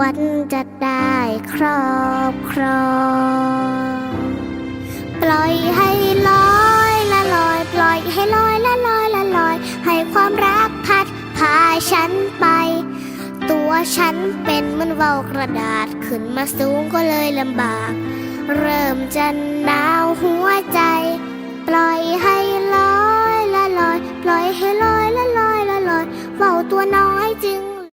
วันจะได้ครอบครอง ปล่อยให้ลอยละลอย ปล่อยให้ลอยละลอยละลอย ให้ความรักพัดพาฉันไป ตัวฉันเป็นเหมือนเวาวกระดาษขึ้นมาสูงก็เลยลำบาก เริ่มจะหนาวหัวใจ ปล่อยให้ลอยละลอย ปล่อยให้ลอยละลอยละลอยเวาวตัวน้อยจึง